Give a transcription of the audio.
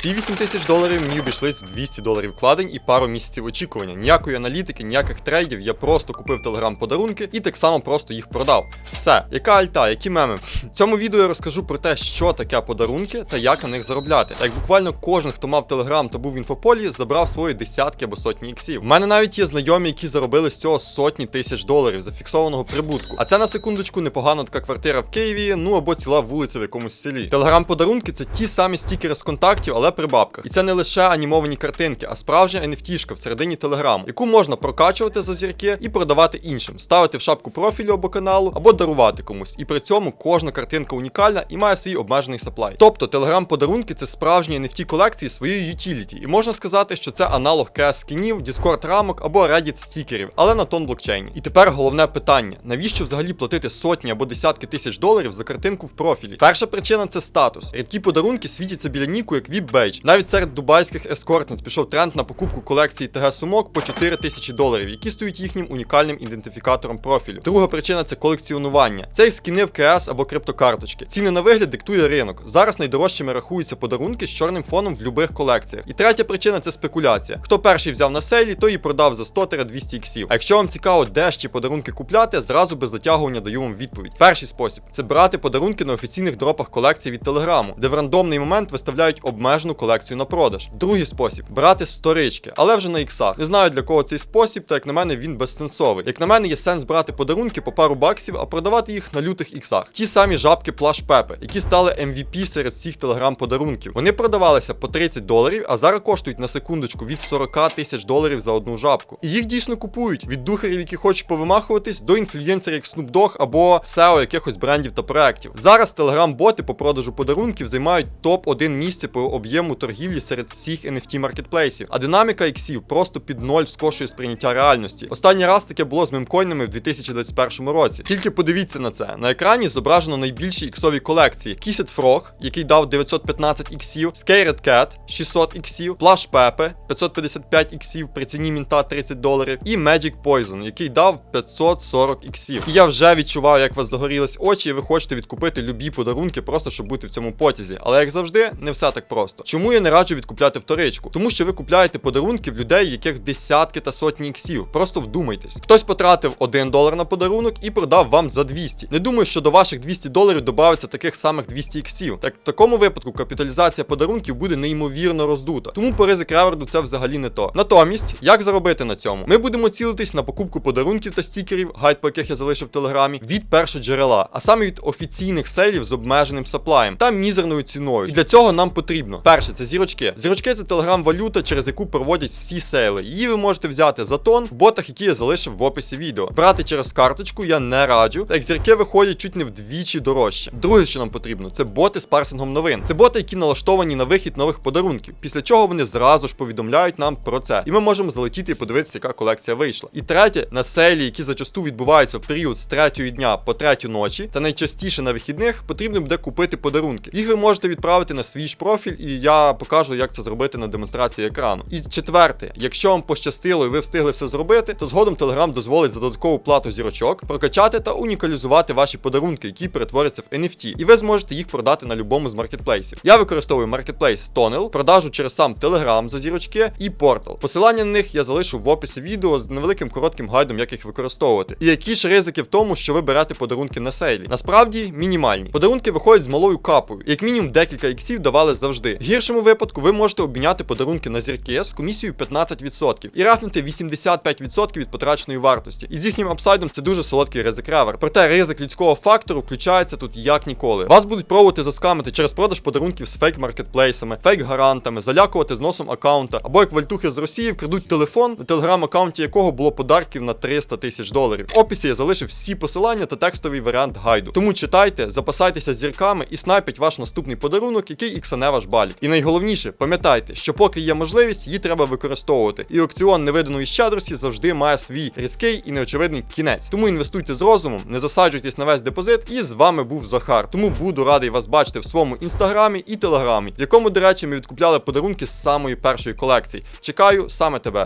Ці 8 тисяч доларів мені обійшлись в 200 доларів вкладень і пару місяців очікування. Ніякої аналітики, ніяких трейдів. Я просто купив телеграм подарунки і так само просто їх продав. Все, яка альта, які меми. В цьому відео я розкажу про те, що таке подарунки та як на них заробляти. Як буквально кожен, хто мав телеграм та був в інфополі, забрав свої десятки або сотні іксів. У мене навіть є знайомі, які заробили з цього сотні тисяч доларів зафіксованого прибутку. А це на секундочку непогана така квартира в Києві, ну або ціла вулиця в якомусь селі. Телеграм-подарунки це ті самі стікери з контактів, але при бабках. І це не лише анімовані картинки, а справжня NFT-шка всередині телеграму, яку можна прокачувати за зірки і продавати іншим, ставити в шапку профілю або каналу, або дарувати комусь. І при цьому кожна картинка унікальна і має свій обмежений саплай. Тобто телеграм-подарунки це справжні NFT колекції своєї ютіліті. І можна сказати, що це аналог CS скінів, Discord рамок або Reddit стікерів, але на тон блокчейні. І тепер головне питання: навіщо взагалі платити сотні або десятки тисяч доларів за картинку в профілі? Перша причина це статус. Рідкі подарунки світяться біля ніку як віп-бейдж. Навіть серед дубайських ескортниць пішов тренд на покупку колекції ТГ сумок по 4 тисячі доларів, які стають їхнім унікальним ідентифікатором профілю. Друга причина це колекціонування. Це їх скіни в КС або криптокарточки. Ціни на вигляд диктує ринок. Зараз найдорожчими рахуються подарунки з чорним фоном в любих колекціях. І третя причина це спекуляція. Хто перший взяв на сейлі, той і продав за 100-200 іксів. А якщо вам цікаво, де ті подарунки купляти, зразу без затягування даю вам відповідь. Перший спосіб це брати подарунки на офіційних дропах колекції від телеграму, де в рандомний момент виставляють обмежену колекцію на продаж. Другий спосіб брати сторички, але вже на іксах. Не знаю для кого цей спосіб, та як на мене він безсенсовий. Як на мене, є сенс брати подарунки по пару баксів, а продавати їх на лютих іксах. Ті самі жабки Плаш Пепе, які стали MVP серед всіх телеграм-подарунків. Вони продавалися по 30 доларів, а зараз коштують на секундочку від 40 тисяч доларів за одну жабку. І їх дійсно купують від духарів, які хочуть повимахуватись, до інфлюєнсерів як Snoop Dogg або SEO якихось брендів та проєктів. Зараз телеграм-боти по продажу подарунків займають топ-1 місце по об'єму торгівлі серед всіх NFT маркетплейсів. А динаміка іксів просто під ноль скошує сприйняття реальності. Останній раз таке було з мемкоїнами в 2021 році. Тільки подивіться на це. На екрані зображено найбільші іксові колекції: Kissed Frog, який дав 915 іксів, Scared Cat 600 іксів, Plush Pepe 555 іксів при ціні мінта 30 доларів, і Magic Poison, який дав 540 іксів. І я вже відчуваю, як вас загорілись очі, і ви хочете відкупити любі подарунки, просто щоб бути в цьому потязі. Але як завжди, не все так просто. Чому я не раджу відкупляти вторичку? Тому що ви купляєте подарунки в людей, яких десятки та сотні іксів. Просто вдумайтесь. Хтось потратив 1 долар на подарунок і продав вам за 200. Не думаю, що до ваших 200 доларів додається таких самих 200 іксів. Так в такому випадку капіталізація подарунків буде неймовірно роздута. Тому по ризик реверду це взагалі не то. Натомість, як заробити на цьому? Ми будемо цілитись на покупку подарунків та стікерів, гайд по яких я залишив в телеграмі, від першого джерела, а саме від офіційних сейлів з обмеженим саплаєм та мізерною ціною. І для цього нам потрібно. Перше, це зірочки. Зірочки це телеграм-валюта, через яку проводять всі сейли. Її ви можете взяти за тон в ботах, які я залишив в описі відео. Брати через карточку я не раджу, так як зірки виходять чуть не вдвічі дорожче. Друге, що нам потрібно, це боти з парсингом новин. Це боти, які налаштовані на вихід нових подарунків, після чого вони зразу ж повідомляють нам про це. І ми можемо залетіти і подивитися, яка колекція вийшла. І третє, на сейлі, які зачасту відбуваються в період з третьої дня по третю ночі, та найчастіше на вихідних, потрібно буде купити подарунки. Їх ви можете відправити на свій профіль, і я покажу, як це зробити на демонстрації екрану. І четверте, якщо вам пощастило і ви встигли все зробити, то згодом Telegram дозволить за додаткову плату зірочок прокачати та унікалізувати ваші подарунки, які перетворяться в NFT, і ви зможете їх продати на любому з маркетплейсів. Я використовую маркетплейс Tonel, продажу через сам Telegram за зірочки і Portal. Посилання на них я залишу в описі відео з невеликим коротким гайдом, як їх використовувати. І які ж ризики в тому, що ви берете подарунки на сейлі. Насправді мінімальні. Подарунки виходять з малою капою, як мінімум декілька іксів давали завжди. Гіршому випадку ви можете обміняти подарунки на зірки з комісією 15% і рафнути 85% від потраченої вартості. І з їхнім апсайдом це дуже солодкий ризик ревер. Проте ризик людського фактору включається тут як ніколи. Вас будуть пробувати заскамити через продаж подарунків з фейк-маркетплейсами, фейк-гарантами, залякувати зносом аккаунта, або як вальтухи з Росії вкрадуть телефон, на телеграм-аккаунті якого було подарків на 300 тисяч доларів. В описі я залишив всі посилання та текстовий варіант гайду. Тому читайте, запасайтеся зірками і снайпіть ваш наступний подарунок, який іксане ваш балік. І найголовніше, пам'ятайте, що поки є можливість, її треба використовувати. І аукціон невиданої щедрості завжди має свій різкий і неочевидний кінець. Тому інвестуйте з розумом, не засаджуйтесь на весь депозит. І з вами був Захар. Тому буду радий вас бачити в своєму інстаграмі і телеграмі, в якому, до речі, ми відкупляли подарунки з самої першої колекції. Чекаю саме тебе.